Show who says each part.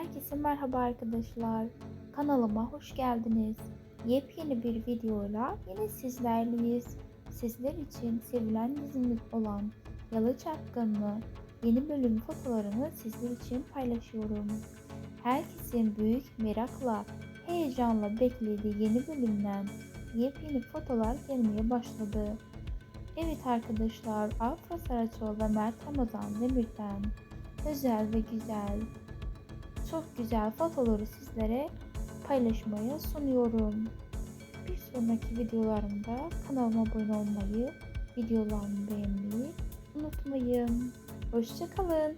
Speaker 1: Herkese merhaba arkadaşlar. Kanalıma hoş geldiniz. Yepyeni bir videoyla yine sizlerleyiz. Sizler için sevilen dizimiz olan Yalı Çapkın'ı yeni bölüm fotolarını sizler için paylaşıyorum. Herkesin büyük merakla, heyecanla beklediği yeni bölümden yepyeni fotolar gelmeye başladı. Evet arkadaşlar, Afra Saraçoğlu ve Mert Ramazan Demir'den özel ve güzel, çok güzel fotoları sizlere paylaşmaya sunuyorum. Bir sonraki videolarımda kanalıma abone olmayı, videolarımı beğenmeyi unutmayın. Hoşçakalın.